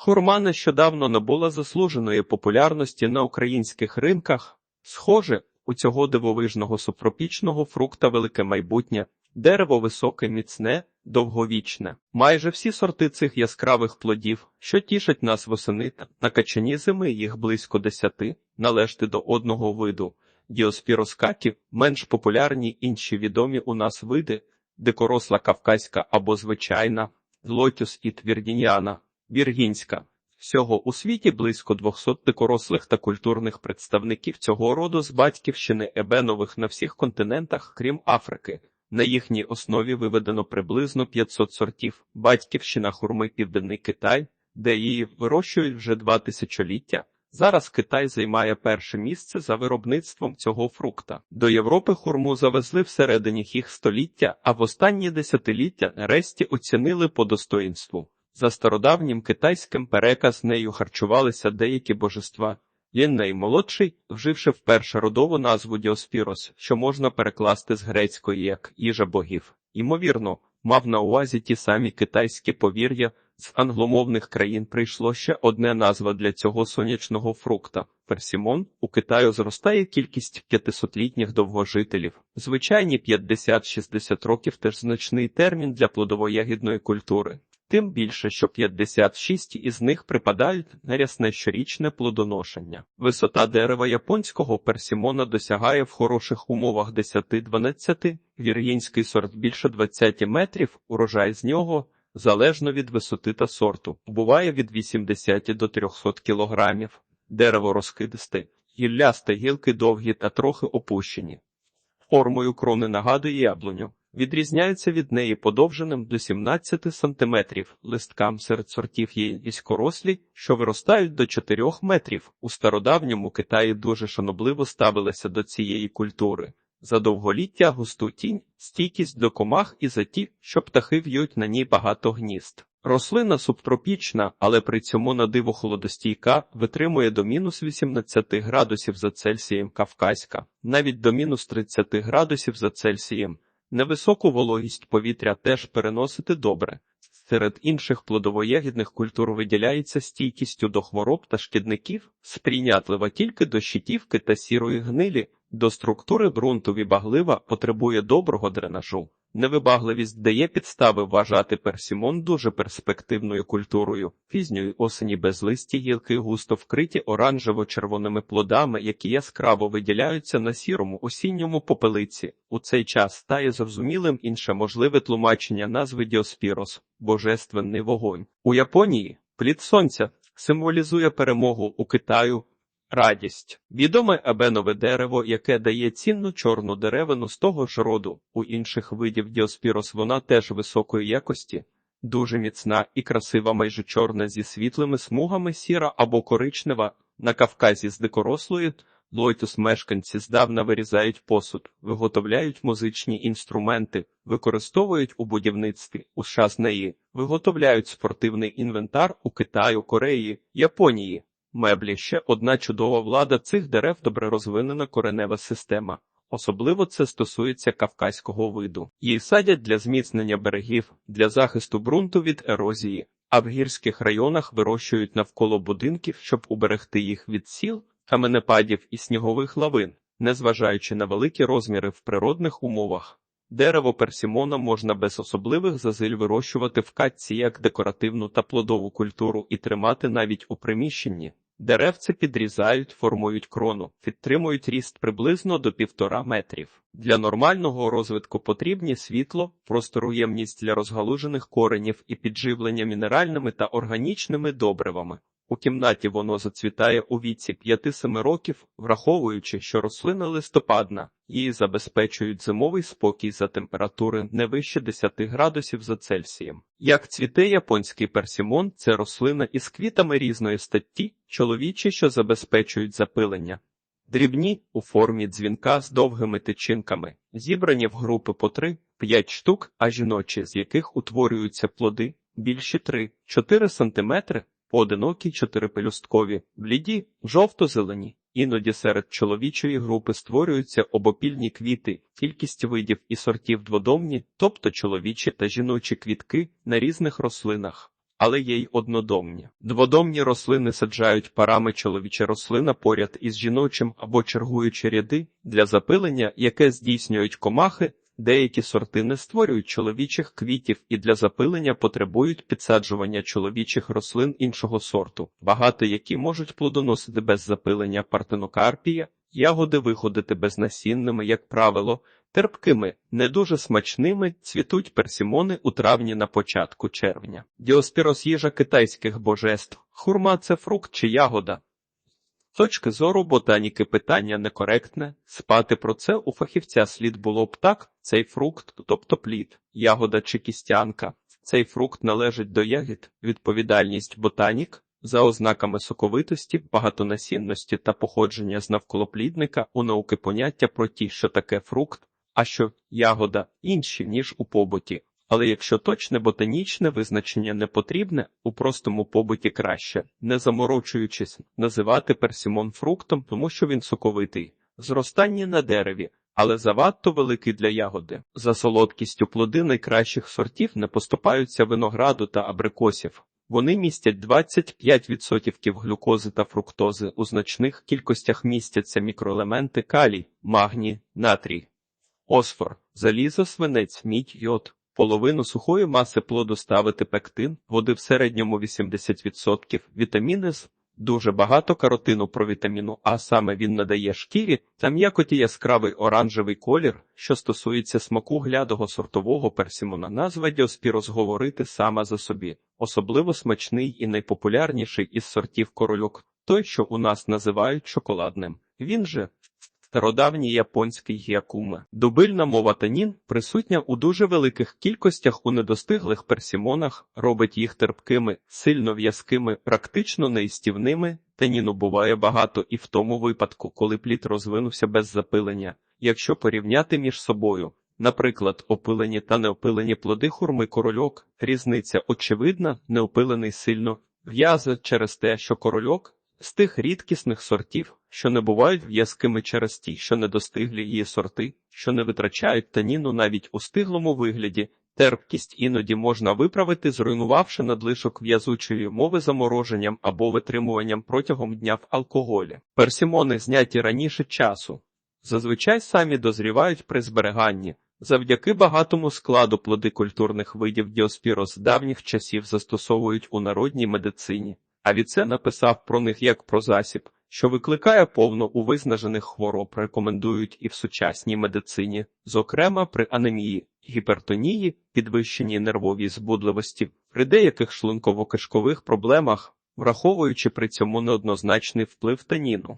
Хурма нещодавно набула заслуженої популярності на українських ринках. Схоже, у цього дивовижного субтропічного фрукта велике майбутнє. Дерево високе, міцне, довговічне. Майже всі сорти цих яскравих плодів, що тішать нас восени, на качані зими їх близько десяти, належати до одного виду. Діоспіроскатів, менш популярні інші відомі у нас види, дикоросла кавказька або звичайна, лотюс і твірдіняна, віргінська. Всього у світі близько 200 дикорослих та культурних представників цього роду з батьківщини ебенових на всіх континентах, крім Африки. На їхній основі виведено приблизно 500 сортів. Батьківщина хурми Південний Китай, де її вирощують вже два тисячоліття. Зараз Китай займає перше місце за виробництвом цього фрукта. До Європи хурму завезли всередині їх століття, а в останні десятиліття нарешті оцінили по достоїнству. За стародавнім китайським переказ нею харчувалися деякі божества. Він наймолодший, вживши вперше родову назву Діоспірос, що можна перекласти з грецької як їжа богів. Ймовірно, мав на увазі ті самі китайські повір'я. З англомовних країн прийшло ще одне назва для цього сонячного фрукта. Персімон у Китаю зростає кількість 500-літніх довгожителів. Звичайні 50-60 років теж значний термін для плодово-ягідної культури. Тим більше, що 56 із них припадають на рясне щорічне плодоношення. Висота дерева японського персімона досягає в хороших умовах 10-12, віргінський сорт більше 20 метрів, урожай з нього – залежно від висоти та сорту, буває від 80 до 300 кілограмів. Дерево розкидисте, гіллясте, гілки довгі та трохи опущені. Формою крони нагадує яблуню. Відрізняється від неї подовженим до 17 см. Листкам серед сортів є низькорослі, що виростають до 4 метрів. У стародавньому Китаї дуже шанобливо ставилися до цієї культури. За довголіття густу тінь, стійкість до комах і за ті, що птахи в'ють на ній багато гнізд. Рослина субтропічна, але при цьому на диво холодостійка витримує до мінус 18 градусів за Цельсієм Кавказька, навіть до мінус 30 градусів за Цельсієм. Невисоку вологість повітря теж переносити добре. Серед інших плодовоєгідних культур виділяється стійкістю до хвороб та шкідників, сприйнятлива тільки до щитівки та сірої гнилі, до структури ґрунту вибаглива потребує доброго дренажу. Невибагливість дає підстави вважати персімон дуже перспективною культурою. Пізньої осені безлисті гілки густо вкриті оранжево-червоними плодами, які яскраво виділяються на сірому осінньому попелиці. У цей час стає зрозумілим інше можливе тлумачення назви Діоспірос божественний вогонь. У Японії плід сонця символізує перемогу у Китаю. Радість відоме абенове дерево, яке дає цінну чорну деревину з того ж роду. У інших видів діоспірос вона теж високої якості, дуже міцна і красива, майже чорна зі світлими смугами сіра або коричнева. На Кавказі з дикорослої лойтус мешканці здавна вирізають посуд, виготовляють музичні інструменти, використовують у будівництві у США з неї, виготовляють спортивний інвентар у Китаю, Кореї, Японії. Меблі ще одна чудова влада цих дерев добре розвинена коренева система. Особливо це стосується кавказького виду. Її садять для зміцнення берегів, для захисту ґрунту від ерозії, а в гірських районах вирощують навколо будинків, щоб уберегти їх від сіл, каменепадів і снігових лавин, незважаючи на великі розміри в природних умовах. Дерево персімона можна без особливих зазиль вирощувати в катці як декоративну та плодову культуру і тримати навіть у приміщенні. Деревце підрізають, формують крону, підтримують ріст приблизно до півтора метрів. Для нормального розвитку потрібні світло, просторуємність для розгалужених коренів і підживлення мінеральними та органічними добривами. У кімнаті воно зацвітає у віці 5-7 років, враховуючи, що рослина листопадна, її забезпечують зимовий спокій за температури не вище 10 градусів за Цельсієм. Як цвіте японський персімон, це рослина із квітами різної статті, чоловічі, що забезпечують запилення. Дрібні у формі дзвінка з довгими тичинками, зібрані в групи по 3-5 штук, а жіночі, з яких утворюються плоди, більші 3-4 см, поодинокі чотирипелюсткові, бліді, жовто-зелені. Іноді серед чоловічої групи створюються обопільні квіти, кількість видів і сортів дводомні, тобто чоловічі та жіночі квітки на різних рослинах. але є й однодомні. Дводомні рослини саджають парами чоловіча рослина поряд із жіночим або чергуючи ряди для запилення, яке здійснюють комахи. Деякі сорти не створюють чоловічих квітів і для запилення потребують підсаджування чоловічих рослин іншого сорту, багато які можуть плодоносити без запилення партенокарпія, ягоди виходити безнасінними, як правило, терпкими, не дуже смачними, цвітуть персимони у травні на початку червня. Діоспірос їжа китайських божеств. Хурма це фрукт чи ягода. З точки зору ботаніки питання некоректне. Спати про це у фахівця слід було б так, цей фрукт, тобто плід, ягода чи кістянка. Цей фрукт належить до ягід, відповідальність ботанік, за ознаками соковитості, багатонасінності та походження з навколоплідника у науки поняття про ті, що таке фрукт, а що ягода інші, ніж у побуті. Але якщо точне ботанічне визначення не потрібне, у простому побуті краще, не заморочуючись, називати персимон фруктом, тому що він соковитий, зростання на дереві, але завадто великий для ягоди. За солодкістю плоди найкращих сортів не поступаються винограду та абрикосів. Вони містять 25% глюкози та фруктози, у значних кількостях містяться мікроелементи калій, магній, натрій, осфор, залізо, свинець, мідь, йод. Половину сухої маси плоду ставити пектин, води в середньому 80%, вітаміни з дуже багато каротину про вітаміну А, саме він надає шкірі та м'якоті яскравий оранжевий колір, що стосується смаку глядого сортового персимона. Назва діоспірос говорити сама за собі, особливо смачний і найпопулярніший із сортів корольок, той, що у нас називають шоколадним. Він же Стародавній японський гіакуме. Дубильна мова танін, присутня у дуже великих кількостях у недостиглих персимонах, робить їх терпкими, сильно в'язкими, практично неїстівними. Таніну буває багато і в тому випадку, коли плід розвинувся без запилення. Якщо порівняти між собою, наприклад, опилені та неопилені плоди хурми корольок, різниця очевидна, неопилений сильно в'язе через те, що корольок з тих рідкісних сортів, що не бувають в'язкими через ті, що не достиглі її сорти, що не витрачають таніну навіть у стиглому вигляді, терпкість іноді можна виправити, зруйнувавши надлишок в'язучої мови замороженням або витримуванням протягом дня в алкоголі. Персимони зняті раніше часу. Зазвичай самі дозрівають при зберіганні. Завдяки багатому складу плоди культурних видів діоспіро з давніх часів застосовують у народній медицині. Авіце написав про них як про засіб, що викликає повно у визнажених хвороб, рекомендують і в сучасній медицині, зокрема при анемії, гіпертонії, підвищеній нервовій збудливості, при деяких шлунково-кишкових проблемах, враховуючи при цьому неоднозначний вплив таніну.